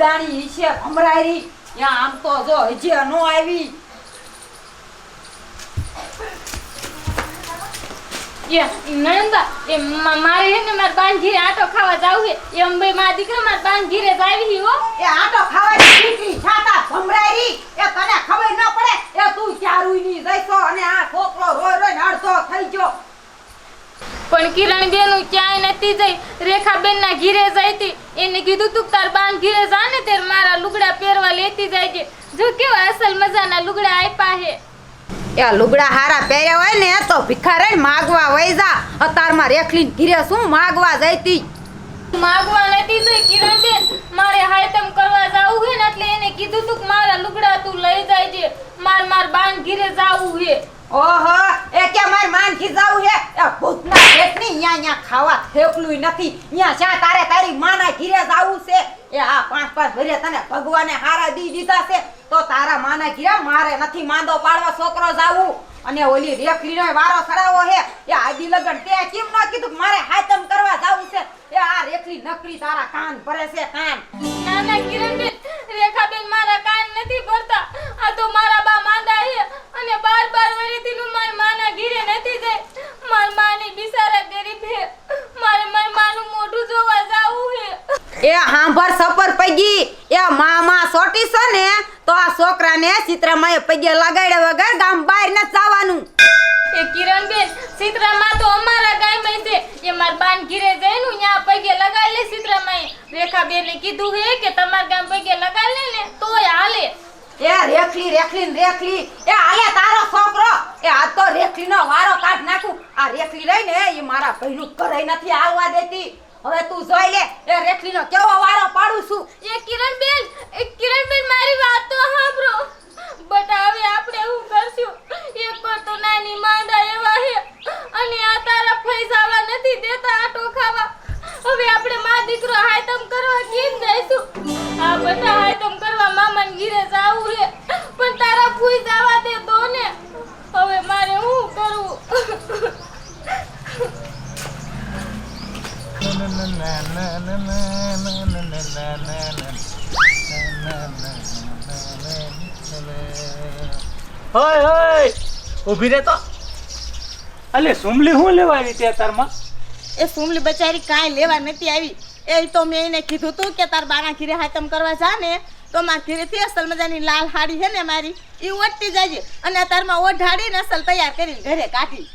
શા ગુડાણી છે ભમરારી યા આમ તો જો હજી નો આવી. નણંદા એ મારે હે મારા બાન ઘીરે આટો ખાવા જાવું હે એમ બે મારા દીકરા મારા બાન ઘીરે જાવી હી એ આટો ખાવાની દીકરી છાતા એ તને ખબર ન પડે એ તું ચારુઈ ની જઈશો અને આ છોકરો રોય રોય અડધો થઈ ગયો. પણ કિરણ બેન ક્યાંય નથી જઈ. રેખા બેન ના ઘીરે જાય તી એને કીધું તું કે તાર બાન ઘીરે જા ને ત્યારે મારા લુગડા પહેરવા લેતી જાય છે જો કેવા અસલ મજાના લુગડા આપ્યા હે. એ લુગડા હારા પહેર્યા હોય ને તો ભિખારે માગવા વઈ જા. અતારમાં રેખલી ઘીરે શું માગવા જઈતી માગવા નથી જઈ કિરણ બેન મારે હાયતમ કરવા જાવું હે ને એટલે એને કીધું તું કે મારા લુગડા તું લઈ જાય છે માર માર બાન ઘીરે જાવું હે. ઓહો એ કે માર માન ખીજાવું હે? એ ભૂતના પેટની ન્યા ન્યા ખાવા થેપલું નથી. ન્યા શા તારે તારી માના ઘીરે જાવું છે, એ આ પાંચ પાંચ ભરે તને ભગવાને હારા દી દીધા છે, તો તારા માના ઘીરે મારે નથી માંદો પાડવા છોકરો જાવું અને ઓલી રેખલીનો વારો ખરાવો હે, એ આદી લગન તે કેમ ન કીધું મારે હાતમ કરવા જાવું છે? એ આ રેખલી નકરી તારા કાન ભરે છે કાન. ના ના કિરણ બેન રેખા બેન મારા કાન નથી ભરતા આ તો મારા બા માંદા છે અને બાર બાર વર્ષથી નું માર માના ઘીરે નથી જાય માર માની બિચારા ગરીબ છે મારે માર માનું મોઢું જોવા જાવું છે એ હાંભર સપર પગી એ મામા સોટી છે ને તો આ છોકરાને પગે લગાડ્યા વગર ગામ બહાર ન જવાનું. એ કિરણ બેન સીતરામાં તો અમારા ગાયમાં છે. એ માર બાન ઘીરે જઈને ન્યા પગે લગાડી લે સીતરામાં. રેખા બેને કીધું હે કે તમાર ગામ પગે લગાડી લે ને તોય હાલે. એ રેખલી રેખલી ને રેખલી. એ હાલે તારો છોકરો. એ આ તો રેખલી નો વારો કાઢ નાખું. આ રેખલી લઈને એ મારા ભઈનું ઘરે નથી આવવા દેતી. હવે તું જોઈ લે એ રેખલી નો કેવો વારો પાડું છું. એ કિરણ બેન એ કિરણ બેન મારી વાત તો સાંભળો. બટ હવે આપણે એવું કરશું? હોય હોય! ઊભી રે તો અલે સુમલી હું લેવા આવી તે તારમાં એ સુમલી બચારી કાંઈ લેવા નથી આવી. એ તો મેં એને કીધું તું કે તાર બાના ઘીરે હાતમ કરવા જા ને તો મારા ઘીરેથી અસલ મજાની લાલ હાડી છે ને મારી એ ઓટતી જાય અને તારમાં ઓઢાડીને અસલ તૈયાર કરીને ઘરે કાઢી.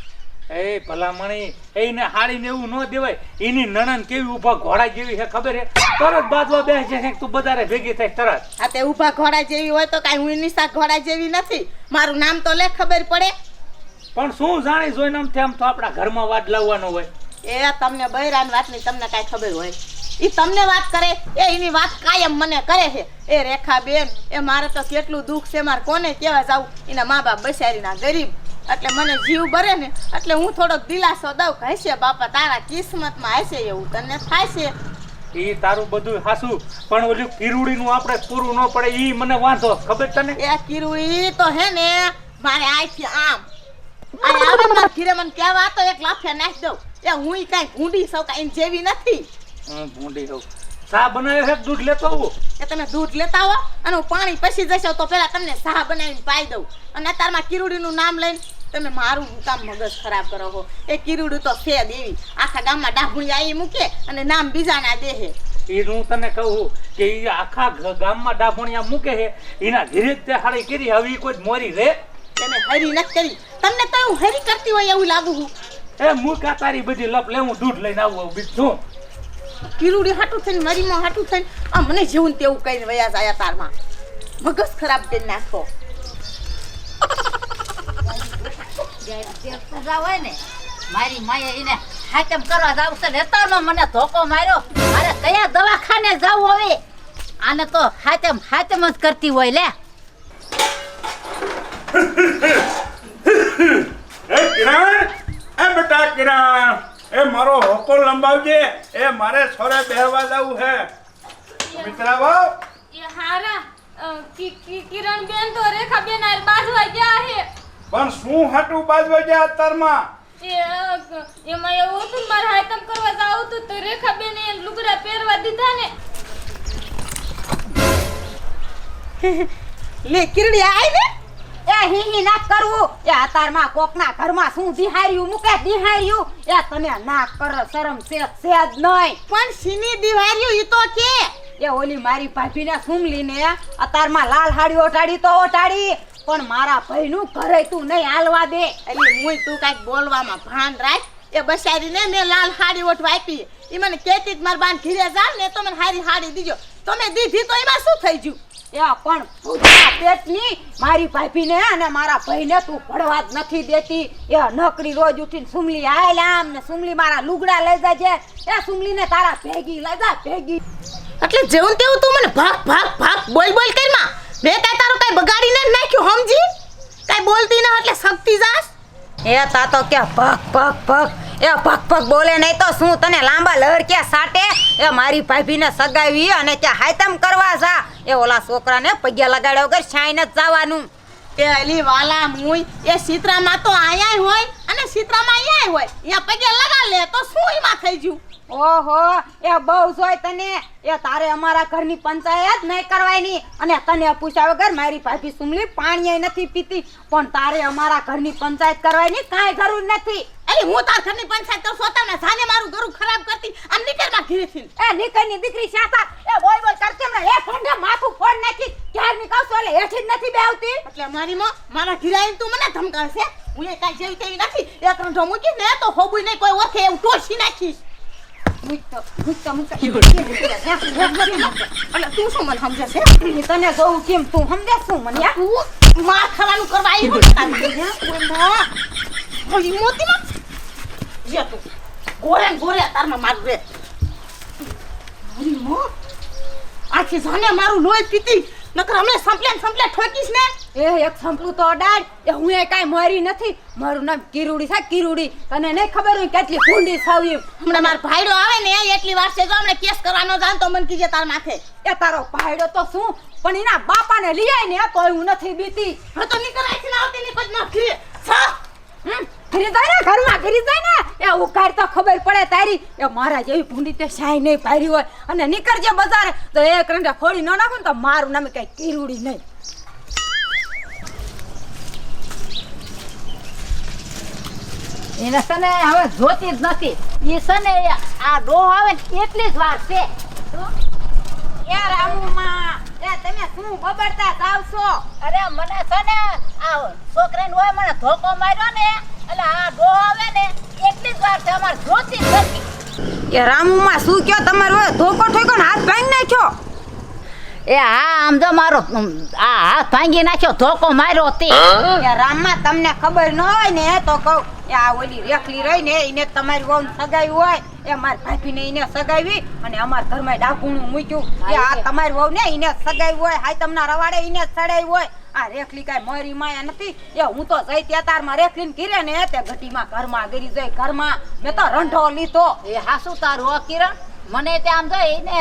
એ ભલામણી એને હાડીને એવું ન દેવાય. એની નણન કેવી ઊભા ઘોડા જેવી છે ખબર હે તરત બાજવા બેસે છે તું બધારે ભેગી થાય તરત. આ તે ઊભા ઘોડા જેવી હોય તો કાંઈ હું એની સાથ ઘોડા જેવી નથી. મારું નામ તો લે ખબર પડે. પણ શું જાણે જોઈને આમ તેમ તો આપણા ઘરમાં વાત લાવવાનો હોય. એ તમને બૈરાન વાતની તમને કાંઈ ખબર હોય. એ તમને વાત કરે એ એની વાત કાયમ મને કરે છે. એ રેખા બેન એ મારે તો કેટલું દુઃખ છે મારે કોને કહેવા જાવું એના મા બાપ બસારીના ગરીબ. એટલે મને જીવ ભરે ને એટલે હું થોડોક દિલાસો દઉં કે હશે બાપા તારા કિસ્મતમાં હશે એવું તને થાય છે? એ તારું બધું હાસું પણ ઓલું પીરુડીનું આપણે પૂરું ન પડે ઈ મને વાંધો ખબર તને? એ કિરુડી તો હે ને મારે આઈથી આમ. અને આવે મારા ઘીરે મને કહેવા તો એક લાફિયા નાખી દઉં. એ હું કાંઈ ઊંડી સૌ કાંઈ જેવી નથી. હું ભૂંડી હોઉં. ચા બનાવ્યો છે દૂધ લેતો આવો? કે તમે દૂધ લેતા આવો અને હું પાણી પછી જશો તો પેલા તમને ચા બનાવીને પાઈ દઉં. અને અત્યારમાં કિરુડીનું નામ લઈને તમે મારું કામ મગજ ખરાબ કરો છો એ કિરુડું તો છે દેવી આખા ગામમાં ડાભુણી આવી મૂકે અને નામ બીજાના દેહે એ હું તને કહું કે એ આખા ગામમાં ડાભણિયા મૂકે છે એના ધીરે હાડી કરી હવે કોઈ મોરી રે. તને હરી ન કરી. તમને તો હું હરી કરતી હોય એવું લાગુ છું એ મૂકા તારી બધી લપ લે હું દૂધ લઈને આવું બીજું કિરુડી હાટું થઈને મરીમાં હાટું થઈને આ મને જેવું તેવું કહીને વયા જાય તારમાં. મગજ ખરાબ કરી નાખો. પૂજા હોય ને મારી માએ એને હાચમ કરવા જાવ છે. લેતાનો મને ધોકો માર્યો. મારે કયા દવાખાને જવું હવે? આને તો હાચમ હાચમ જ કરતી હોય લે. એ કિરણ એ બેટા કિરણ એ મારો હોકો લંબાવજે. એ મારે સોરે બેહવા જવું છે મિત્રા એ હારા કિરણ બેન તો રેખા બેન હારે બાજવા ગયા હે. પણ શું હાટું બાજવા ગયા અત્યારમાં? એ એમાં એવું હતું ને મારે હાયતમ કરવા જાવું તો રેખાબેને એને લુગડા પહેરવા દીધા ને. લે કિરડી આઈ ને એ હી હી ના કરવું એ અતારમાં કોકના ઘરમાં શું દિહાર્યું મુકે દિહાર્યું એ તને ના કર શરમ છે છે જ નહીં. પણ સીની દિવાળીઓ ઈ તો કે. એ ઓલી મારી ભાભીને સુમલીને અતારમાં લાલ હાડી ઓટાડી તો ઓટાડી પણ મારા ભાઈનું ઘરે તું નહીં હાલવા દે. એટલે હું તું કાંઈક બોલવામાં ભાન રાખ. એ બસારીને મેં લાલ હાડી ઓઠવા આપી. એ મને કહેતી જ માર બાન ઘીરે જાવ ને તો મને હારી હાડી દીજો. તમે દીધી તો એમાં શું થઈ ગયું? એ પણ ભૂતના પેટની મારી ભાભીને અને મારા ભાઈને તું ભણવા જ નથી દેતી. એ નકરી રોજ ઉઠીને સુમલી આયેલ આમ ને સુમલી મારા લુગડા લઈ જાજે. એ સુમલીને તારા ભેગી લઈ જા ભેગી. એટલે જેવું તેવું તું મને ભાગ ભાગ ભાગ બોલ બોલ કરમાં મેં કાંઈ તારું કાંઈ બગાડીને જ નાખ્યું સમજી કાંઈ બોલતી ન એટલે શક્તિ જાસ એ તા તો કે પગ પગ પગ એ પગ પગ બોલે નહીં તો શું તને લાંબા લહર કે સાટે? એ મારી ભાભીને સગાવી અને ત્યાં હાયતમ કરવા જા. એ ઓલા છોકરાને પગ્યા લગાડ્યા વગર છાઈને જ જવાનું. એ અલી વાલા મુય એ સીતરામાં તો આયા હોય અને સીતરામાં આયા હોય. એ પગે લગા લે તો શું એમાં થઈ ગયું? ઓહો એ બહુ જોય તને. એ તારે અમારા ઘરની પંચાયત નહીં કરવાની. અને તને પૂછ્યા વગર મારી ભાભી સુમલી પાણી નથી પીતી. પણ તારે અમારા ઘરની પંચાયત કરવાની કાંઈ જરૂર નથી. અલી હું તાર ઘરની પંચાયત કરું સોતા ને જાને મારું ઘરું ખરાબ કરતી. આમ નીકળમાં ઘીરેથી એ નીકળની દીકરી શાતા એ બોલ બોલ કરતી હમણાં એ ફંડે માથું ફોડ નાખી. ક્યાર નીકળશો એટલે હેઠી જ નથી બેવતી એટલે મારી માં મારા ઘીરાઈ તું મને ધમકાવશે? હું એ કાંઈ જેવી તેવી નથી. એક ત્રણ મૂકી ને તો હોબુય નહીં કોઈ ઓળખે એવું ટોસી નાખીશ. મૂકતો મૂકતો મૂકતો એટલે તું શું મને સમજે છે તને જોઉં કેમ તું સમજે શું મને યાર? તું માર ખાવાનું કરવા આવી ઓલી મોતી માં જે તું ગોરે ગોરે તારમાં મારું રે આખી જાને મારું લોહી પીતી નકર હમણે સંપલે સંપલે ઠોકીશ ને. એ એક સંપલું તો અડાડ. એ હું એ કાંઈ મરી નથી. મારું નામ કિરુડી છે કિરુડી. તને નહીં ખબર હોય કેટલી ભૂંડી સાવી હમણાં મારો ભાઈડો આવે ને એટલી વાર છે જો હમણે કેસ કરવાનો જાણ તો મને કીજે તાર માથે. એ તારો ભાઈડો તો શું? પણ એના બાપાને લઈ આય ને તોય હું નથી બીતી. હવે તો નીકળાય છે ને આવતી ની પછી ખીએ છ હમ, ઘરી જાય ને ઘરમાં ઘરી જાય ને એ ઉકાર તો ખબર પડે તારી. એ મારા જેવી ભૂંડી તે શાય નહીં પાડી હોય. અને નીકળજે બજારે. તો એક રંડા ફોડી ન નાખું ને તો મારું નામે કઈ કીરુડી નહીં. એને છે ને હવે જોતી જ નથી. એ છે ને આ ડો આવે ને એટલી જ વાર છે. એ રામુમાં એ તમે શું બબડતા જાવ છો અરે મને છે ને આ છોકરાને હોય મને ધોકો માર્યો ને એટલે આ ડો આવે ને એટલી જ વાર છે અમારે જોતી નથી. એ રામુમાં શું કયો તમારો? ધોકો ઠોકો ને હાથ ભાંગી નાખ્યો. એ હા આમ તો મારો આ હાથ ભાંગી નાખ્યો ધોકો માર્યો તે. એ રામમાં તમને ખબર ન હોય ને તો કહું એ આ ઓલી રેખલી રહી ને એને તમારી વહુ સગાઈ હોય એ મારી ભાભીને એને સગાવી અને અમારા ઘરમાં ડાકુણું મૂક્યું. એ આ તમારી વહુ ને એને સગાઈ હોય હાય તમને રવાડે એને સડાઈ હોય. આ રેખલી કાંઈ મારી માયા નથી. એ હું તો જઈ ત્યાં તારમાં રેખલીને કિરે ને તે ઘટીમાં ઘરમાં ગરી જઈ ઘરમાં. મેં તો રંઢો લીધો. એ હાસુ તારું, હો કિરણ? મને તે આમ જો એને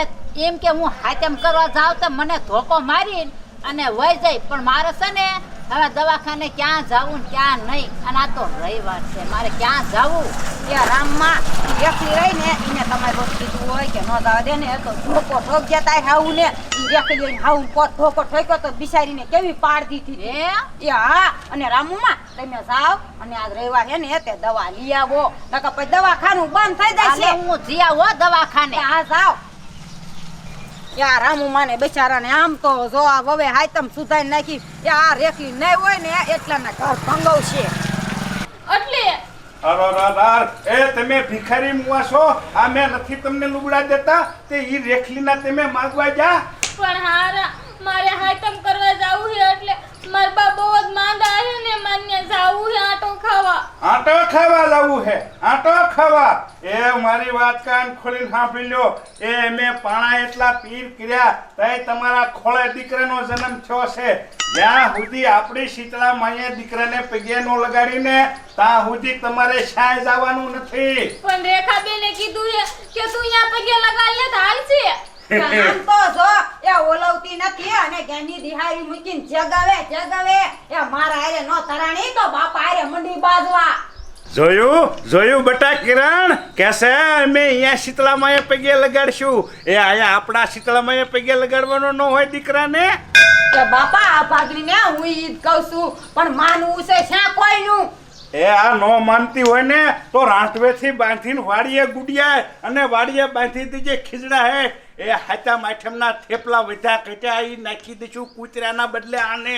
એમ કે હું હાથેમ કરવા જાવ તો મને ધોકો મારી અને વહી જાય પણ મારે છે ને હવે દવાખાને ક્યાં જાવું ક્યાં નહીં? અને આ તો રવિવાર છે. મારે ક્યાં જાવું? એ રામમાં વ્યક્તિ રહી ને એને તમારે વહુ કીધું હોય કે ન જવા દે ને. તો ઠોક જતા હાવું ને રેખલી લઈને હાવું. પોત ધોકો ઠોક્યો તો બિચારીને કેવી પાડ દીધી એ હા. અને રામુમાં તમે જાઓ અને આજ રવિવાર છે ને તે દવા લઈ આવો. નકર પછી દવાખાનું બંધ થઈ જાય છે. હું જીયા હો દવાખાને. હા જાઓ. યા રામુમાં ને બિચારાને આમ તો જો આ વવે હાયતમ સુધાઈ નાખી એ આ રેખલી નહીં હોય ને એટલાના ઘર ભંગવશે. એટલે એ તમે ભિખારી મુવા છો? આ મેં નથી તમને લુગડા દેતા? તે ઈ રેખલીના તમે માંગવા જા. પણ હારા મારે હાયતમ કરવા જાવું છે એટલે મારા બા બહુ જ માંદા છે ને માન્ય જાવું છે આટો ખાવા. આટો ખાવા લાવું હે આટો ખાવા. એ મારી વાત કાન ખોલીને સાંભળી લ્યો. એ મે પાણા એટલા પીર કર્યા તઈ તમારા ખોળે દીકરાનો જન્મ થયો છે. જ્યાં સુધી આપણી શીતળા માએ દીકરાને પગે નો લગાડીને ત્યાં સુધી તમારે શાય જવાનું નથી. પણ રેખાબેને કીધું છે કે તું અહીંયા પગે લગાડ લે તો હાલશે. આમ તો જો એ ઓલવતી નથી અને ગેની દિહારી મૂકીને જગાવે જગાવે. એ મારા હારે નો તરાણી તો બાપા હારે મંડી બાજવા જોયું? જોયું બટા કિરણ? કેસે? અમે અહીંયા શીતળામાએ પગે લગાડશું. એ આયા આપણા શીતળામાએ પગે લગાડવાનો ન હોય દીકરાને? કે બાપા આ ભાગીને હું ઈદ કહું છું પણ માનવું છે શા કોઈનું? એ આ નો માનતી હોય ને તો રાંટવેથી બાંધીને વાડીએ ગુડિયા અને વાડીએ બાંધી દીજે ખીજડા હે. એ હાચા માઠમના થેપલા વધા કટ્યા એ નાખી દઈશું કૂતરાના બદલે આને.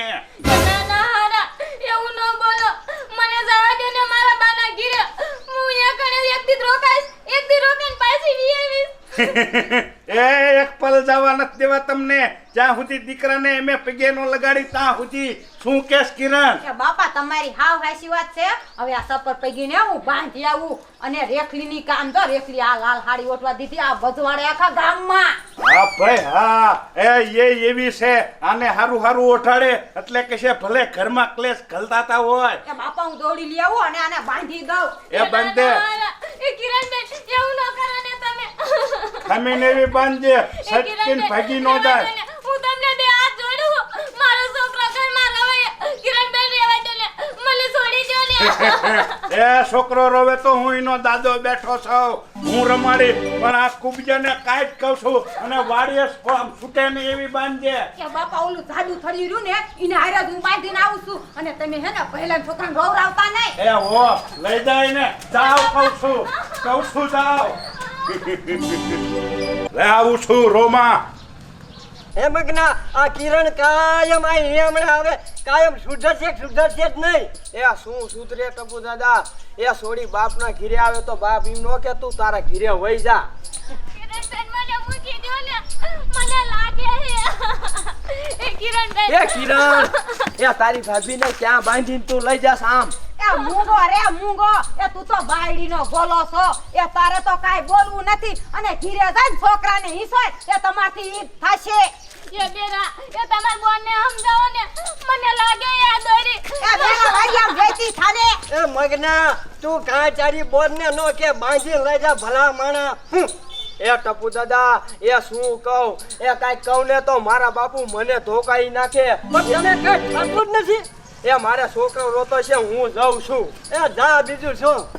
ના ના હારા એવું ન બોલો. મને જવા દે ને મારા બાના ગીરે હું એક કણે એક દી રોકાઈશ એક દી રોકાઈને પાછી વીએ આવીશ. એ એક પલ જવા નથી દેવા તમને. જ્યાં સુધી દીકરાને એમ પગે નો લગાડી ત્યાં સુધી શું કેસ કિરણ? બાપા તમારી હાવ હાસી વાત છે. હવે આ સપર પૈગીને હું બાંધી આવું અને રેખલી ની કામ તો રેખલી આ લાલ હાડી ઓટવા દીધી આ વધવાડે આખા ગામમાં. હા ભાઈ હા. એ એ એવી છે. આને હારું હારું ઓઠાડે એટલે કે છે ભલે ઘરમાં ક્લેશ ઘલતાતા હોય. એ બાપા હું દોડી લઈ આવું અને આને બાંધી દઉં. એ બંધે. એ કિરણ બેન એવું ન કરો ને ખમીને એવી બાંધજે એ ભાગી નો જાય. હું તમને બે હાથ જોડું. મારો છોકરો ઘરમાં રવે કિરણબેન રહેવા દો ને મને છોડી દો ને એ છોકરો રવે તો હું એનો દાદો બેઠો છું. હું રમાડી પણ આ કુબજાને કાંઈ જ કહું છું. અને વાડીએ આમ છૂટે ને એવી બાંધજે. કે બાપા ઓલું જાદુ થડી રહ્યું ને એને હારે હું બાંધીને આવું છું. અને તમે હે ને પહેલા છોકરાને ગૌરાવતા નહીં. એ હો લઈ જાય ને જાવ કહું છું. કહું છું જાવ. લે આવું છું રોમા. હે મગના આ કિરણ કાયમ આ હમણાં આવે કાયમ સુધરશે સુધરશે જ નહીં? એ આ શું સુધરે ટપુ દાદા? એ સોડી બાપના ઘીરે આવે તો બાપ એમ નો કે તું તારા ઘીરે વહી જા. કિરણબેન મને મૂકી દો ને. મને લાગે હે એ એ કિરણ એ તારી ભાભીને ક્યાં બાંધીને તું લઈ જાસ આમ? એ મૂંગો રે મૂંગો એ તું તો બાયડીનો ગોલો છો. એ તારે તો કાંઈ બોલવું નથી. અને ઘીરે જાય છોકરાને હિસોય એ તમારથી ઈ જ એ બેરા એ તમાર બોનને સમજાવો ને. મને લાગે આ દોરી. એ બેના વાડિયામ વેચી થાને. એ મગના તું કાંઈ તારી બોરને નો કે બાંધી લઈ જા ભલા માણા. એ ટપુ દાદા એ શું કહું? એ કાંઈ કહું ને તો મારા બાપુ મને ધોકાઈ નાખે. પણ તને કઈ થતું જ નથી. એ મારે છોકરો રોતો છે હું જાઉં છું. એ જા બીજું શું?